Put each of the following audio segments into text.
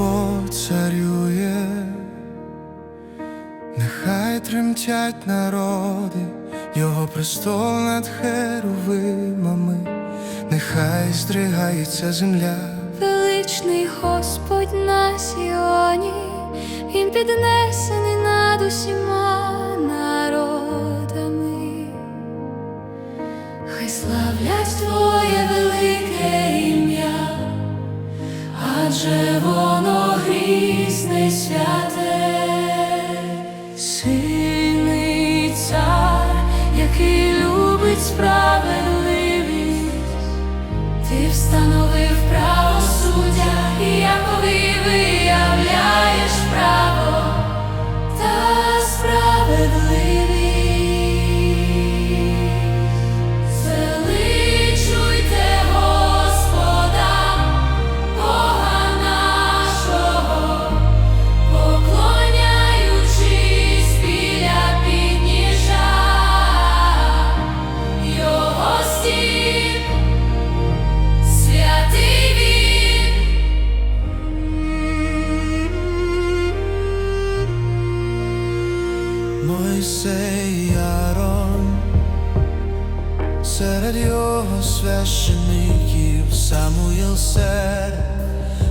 поцарює, нехай тремтять народи, Його престол над херовимами, нехай здригається земля. Величний Господь на Сіоні, Він піднесений над усіма народами, хай славлять Твоє велике ім'я, адже Ти встановив правосуддя, Мойсей і серед його священиків Самуїл серед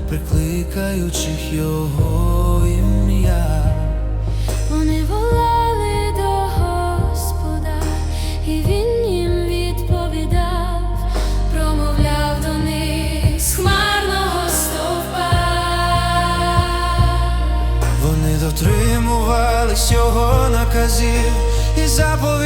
прикликаючих його ім'я. Вони дотримувались його наказів і заповідей